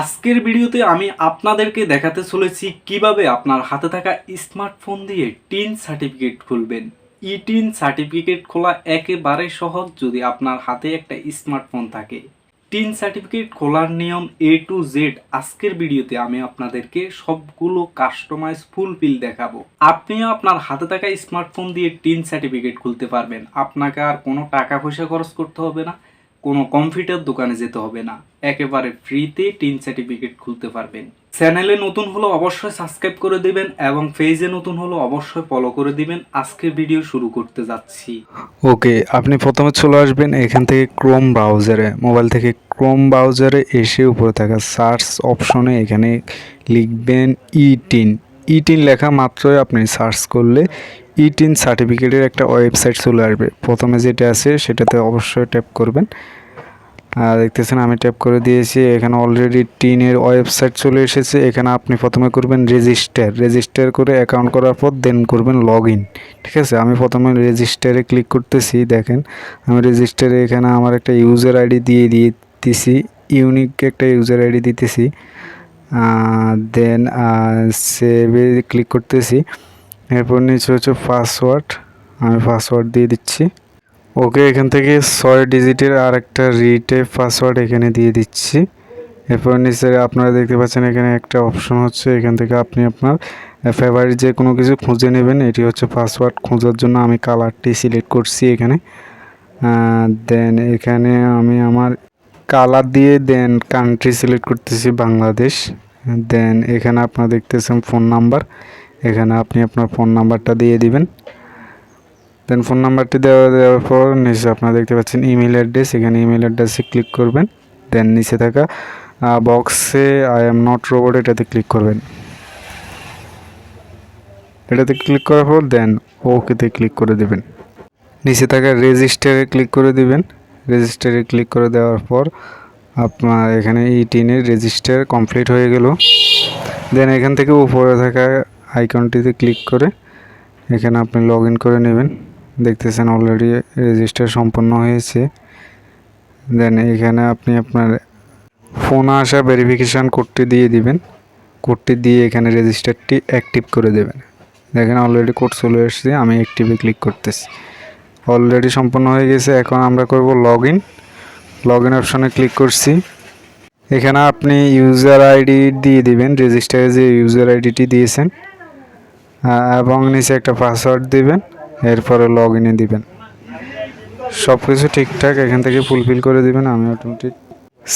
আজকের ভিডিওতে আমি আপনাদেরকে দেখাতে চলেছি কীভাবে আপনার হাতে থাকা স্মার্টফোন দিয়ে টিন সার্টিফিকেট খুলবেন। ই টিন সার্টিফিকেট খোলা একেবারে সহজ যদি আপনার হাতে একটা স্মার্টফোন থাকে। টিন সার্টিফিকেট খোলার নিয়ম এ টু জেড আজকের ভিডিওতে আমি আপনাদেরকে সবগুলো কাস্টমাইজ ফুলফিল দেখাবো। আপনিও আপনার হাতে থাকা স্মার্টফোন দিয়ে টিন সার্টিফিকেট খুলতে পারবেন। আপনাকে আর কোনো টাকা পয়সা খরচ করতে হবে না। কোনো কম্পিউটার দোকানে যেতে হবে না। একেবারে ফ্রিতে টিন সার্টিফিকেট খুলতে পারবেন। চ্যানেলে নতুন হলো অবশ্যই সাবস্ক্রাইব করে দিবেন এবং পেজে নতুন হলো অবশ্যই ফলো করে দিবেন। আজকের ভিডিও শুরু করতে যাচ্ছি। ওকে আপনি প্রথমে চলে আসবেন এখান থেকে ক্রোম ব্রাউজারে মোবাইল থেকে ক্রোম ব্রাউজারে এসে উপরে থাকা সার্চ অপশনে এখানে লিখবেন ই টিন ই টিন লেখা মাত্রই আপনি সার্চ করলে ইটিন সার্টিফিকেটের একটা ওয়েবসাইট চলে আসবে। প্রথমে যেটা আছে সেটাতে অবশ্যই ট্যাপ করবেন। আর দেখতেছেন আমি ট্যাপ করে দিয়েছি, এখানে অলরেডি টিনের ওয়েবসাইট চলে এসেছে। এখানে আপনি প্রথমে করবেন রেজিস্টার রেজিস্টার করে অ্যাকাউন্ট করার পর দেন করবেন লগ ঠিক আছে? আমি প্রথমে রেজিস্টারে ক্লিক করতেছি, দেখেন। আমি রেজিস্টারে এখানে আমার একটা ইউজার আইডি দিয়ে দিতেছি। ইউনিক একটা ইউজার আইডি দিতেছি। দেন সেভে ক্লিক করতেছি। এরপর নিচে হচ্ছে পাসওয়ার্ড আমি পাসওয়ার্ড দিয়ে দিচ্ছি। ওকে, এখান থেকে ছয় ডিজিটের আর একটা রিটেপ পাসওয়ার্ড এখানে দিয়ে দিচ্ছি। এরপর নিচে আপনারা দেখতে পাচ্ছেন এখানে একটা অপশন হচ্ছে, এখান থেকে আপনি আপনার ফেভারিট যে কোনো কিছু খুঁজে নেবেন, এটি হচ্ছে পাসওয়ার্ড খোঁজার জন্য আমি কালারটি সিলেক্ট করছি এখানে। দেন এখানে আমি আমার কালার দিয়ে দেন কান্ট্রি সিলেক্ট করতেছি বাংলাদেশ। দেন এখানে আপনারা দেখতেছেন ফোন নাম্বার এখানে আপনি আপনার ফোন নাম্বারটা দিয়ে দিবেন। দেন ফোন নাম্বারটি দেওয়া, দেওয়ার পর নিচে আপনারা দেখতে পাচ্ছেন ইমেল অ্যাড্রেস এখানে ইমেল অ্যাড্রেসে ক্লিক করবেন। দেন নিচে থাকা বক্সে আই এম নট রোবট এটাতে ক্লিক করবেন। এটাতে ক্লিক করার পর দেন ওকেতে ক্লিক করে দেবেন। নিচে থাকা রেজিস্টারে ক্লিক করে দিবেন। রেজিস্টারে ক্লিক করে দেওয়ার পর আপনার এখানে এই টিনের রেজিস্টার কমপ্লিট হয়ে গেল। দেন এখান থেকে উপরে থাকা আইকনটিতে ক্লিক করে এখানে আপনি লগ করে নেবেন। দেখতেছেন অলরেডি রেজিস্টার সম্পন্ন হয়েছে। দেন এখানে আপনি আপনার ফোন আসা ভেরিফিকেশান কোডটি দিয়ে দিবেন। কোডটি দিয়ে এখানে রেজিস্টারটি অ্যাক্টিভ করে দেবেন। দেখেন অলরেডি কোড চলে এসেছে, আমি অ্যাক্টিভে ক্লিক করতেছি। অলরেডি সম্পন্ন হয়ে গেছে, এখন আমরা করব লগ লগ ইন অপশনে ক্লিক করছি। এখানে আপনি ইউজার আইডি দিয়ে দিবেন রেজিস্টারে যে ইউজার আইডিটি দিয়েছেন এবং নিচে একটা পাসওয়ার্ড দিবেন, এরপরে লগ ইনে দিবেন। সব কিছু ঠিকঠাক, এখান থেকে ফুলফিল করে দিবেন, আমি অটোমেটিক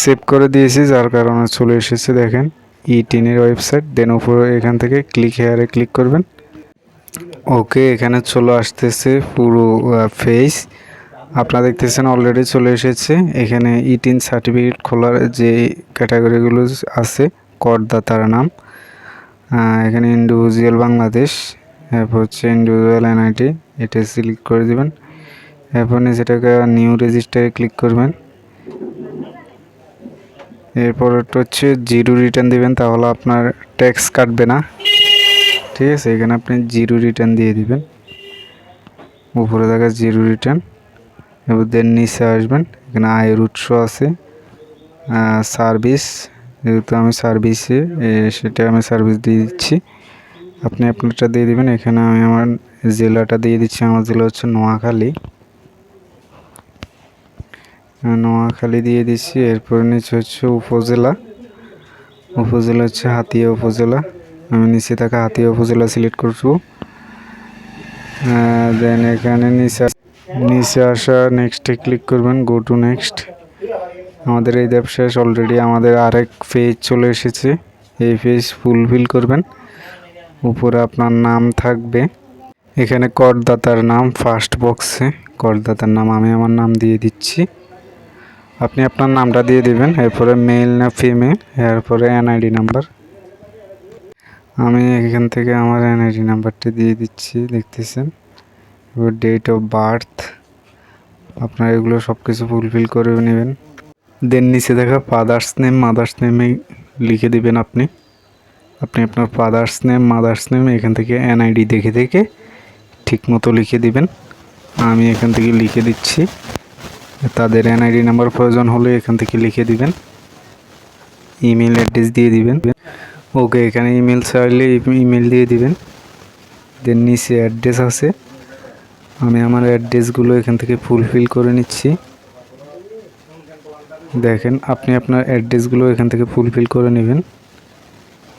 সেভ করে দিয়েছি, যার কারণে চলে এসেছে, দেখেন ই টিনের ওয়েবসাইট দেন উপরে এখান থেকে ক্লিক হেয়ারে ক্লিক করবেন। ওকে এখানে চলে আসতেছে পুরো ফেস আপনারা দেখতেছেন অলরেডি চলে এসেছে। এখানে ইটিন সার্টিফিকেট খোলার যে ক্যাটাগরিগুলো আছে, করদাতার নাম। এখানে ইন্ডিভিজুয়াল বাংলাদেশ, এরপর হচ্ছে ইন্ডিভিজুয়াল এনআইটি এটা সিলেক্ট করে দিবেন। এরপর নিচেটাকে নিউ রেজিস্টারে ক্লিক করবেন। এরপর হচ্ছে জিরো রিটার্ন দিবেন, তাহলে আপনার ট্যাক্স কাটবে না। ঠিক আছে, এখানে আপনি জিরো রিটার্ন দিয়ে দিবেন। উপরে দেখা জিরো রিটার্ন এবার দেন নিচে আসবেন। এখানে আয়ের উৎস আছে। সার্ভিস যেহেতু আমি সার্ভিসে সেটা আমি সার্ভিস দিয়ে দিচ্ছি। আপনি আপনারটা দিয়ে দিবেন। এখানে আমি আমার জেলাটা দিয়ে দিচ্ছি। আমার জেলা হচ্ছে নোয়াখালী। নোয়াখালী দিয়ে দিচ্ছি। এরপর নিচে হচ্ছে উপজেলা। উপজেলা হচ্ছে হাতিয়া উপজেলা। আমি নিচে থাকা হাতিয়া উপজেলা সিলেক্ট করব। দেন এখানে নিচে নিচে আসা নেক্সটে ক্লিক করবেন গো টু নেক্সট আমাদের এই দেব শেষ অলরেডি আমাদের আরেক পেজ চলে এসেছে। এই পেজ ফুলফিল করবেন। উপরে আপনার নাম থাকবে। এখানে করদাতার নাম ফার্স্ট বক্সে করদাতার নাম, আমি আমার নাম দিয়ে দিচ্ছি। আপনি আপনার নামটা দিয়ে দিবেন, এরপরে মেল না ফিমেল এরপরে এনআইডি নাম্বার আমি এখান থেকে আমার এনআইডি নাম্বারটি দিয়ে দিচ্ছি, দেখতেছেন? এবার ডেট অফ বার্থ আপনার এগুলো সব কিছু ফুলফিল করে নেবেন। দেন নিচে দেখা ফাদার্স নেম মাদার্স নেমে লিখে দিবেন আপনি। আপনি আপনার ফাদার্স নেম মাদার্স নেম এখান থেকে এনআইডি দেখে দেখে ঠিক মতো লিখে দিবেন। আমি এখান থেকে লিখে দিচ্ছি। তাদের এনআইডি নাম্বার প্রয়োজন হলে এখান থেকে লিখে দিবেন। ইমেল অ্যাড্রেস দিয়ে দিবেন। ওকে এখানে ইমেল চাইলে ইমেল দিয়ে দিবেন। দেন নিচে অ্যাড্রেস আছে। আমি আমার অ্যাড্রেসগুলো এখান থেকে ফুলফিল করে নিচ্ছি। দেখেন, আপনি আপনার অ্যাড্রেসগুলো এখান থেকে ফুলফিল করে নেবেন।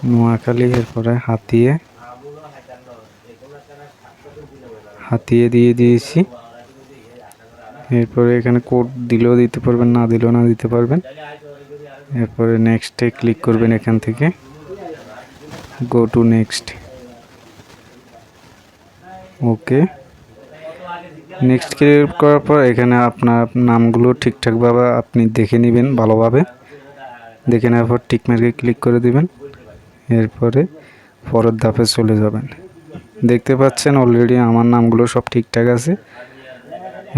নোয়াখালী, এরপরে হাতিয়ে হাতিয়ে দিয়ে দিয়েছি। এরপরে এখানে কোড দিলেও দিতে পারবেন, না দিলেও না দিতে পারবেন। এরপরে নেক্সটে ক্লিক করবেন এখান থেকে। Go to next okay. Next click করার পর এখানে আপনার নামগুলো ঠিকঠাকভাবে আপনি দেখে নেবেন ভালোভাবে। দেখে নেওয়ার পর টিক মার্কে ক্লিক করে দিবেন। এরপরে পরের ধাপে চলে যাবেন। দেখতে পাচ্ছেন অলরেডি আমার নামগুলো সব ঠিকঠাক আছে।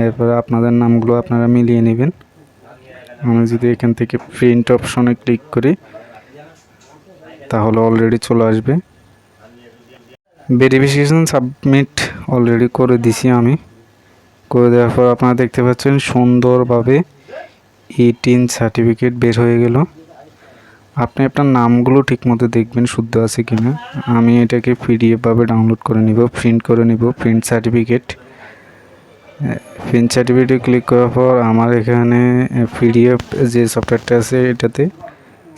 এরপরে আপনাদের নামগুলো আপনারা মিলিয়ে নেবেন। আমি যদি এখান থেকে প্রিন্ট অপশনে ক্লিক করি, তাহলে অলরেডি চলে আসবে। ভেরিফিকেশন সাবমিট অলরেডি করে দিছি আমি। করে দেওয়ার পর আপনারা দেখতে পাচ্ছেন সুন্দরভাবে এইটিন সার্টিফিকেট বের হয়ে গেল। আপনি আপনার নামগুলো ঠিকমতো দেখবেন শুদ্ধ আছে কি না আমি এটাকে পিডিএফভাবে ডাউনলোড করে নিব প্রিন্ট করে নিব প্রিন্ট সার্টিফিকেট প্রিন্ট সার্টিফিকেটে ক্লিক করার পর আমার এখানে পিডিএফ যে সফটওয়্যারটা আছে এটাতে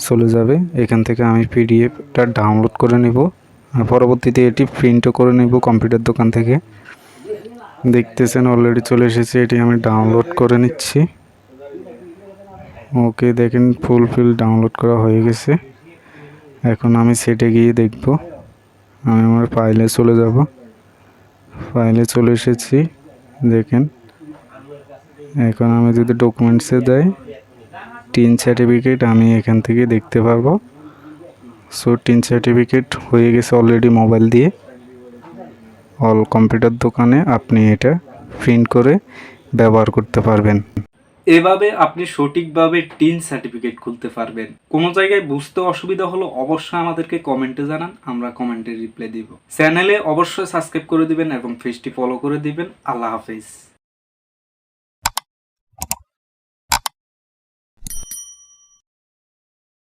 চলে যাবে। এখান থেকে আমি পিডিএফটা ডাউনলোড করে নিব। পরবর্তীতে এটি প্রিন্টও করে নিব কম্পিউটার দোকান থেকে। দেখতেছেন অলরেডি চলে এসেছে, এটি আমি ডাউনলোড করে নিচ্ছি। ওকে দেখেন ফুল ফিল ডাউনলোড করা হয়ে গেছে। এখন আমি সেটে গিয়ে দেখব। আমি আমার ফাইলে চলে যাব। ফাইলে চলে এসেছি, দেখেন। এখন আমি যদি ডকুমেন্টসে দেয় টিন সার্টিফিকেট আমি এখান থেকে দেখতে পারব। সো টিন সার্টিফিকেট হয়ে গেছে অলরেডি মোবাইল দিয়ে। অল কম্পিউটার দোকানে আপনি এটা প্রিন্ট করে ব্যবহার করতে পারবেন। এভাবে আপনি সঠিকভাবে টিন সার্টিফিকেট খুলতে পারবেন। কোনো জায়গায় বুঝতে অসুবিধা হলো অবশ্যই আমাদেরকে কমেন্টে জানান, আমরা কমেন্টে রিপ্লাই দিব। চ্যানেলে অবশ্যই সাবস্ক্রাইব করে দিবেন এবং ফেসটি ফলো করে দিবেন। আল্লাহ হাফিজ।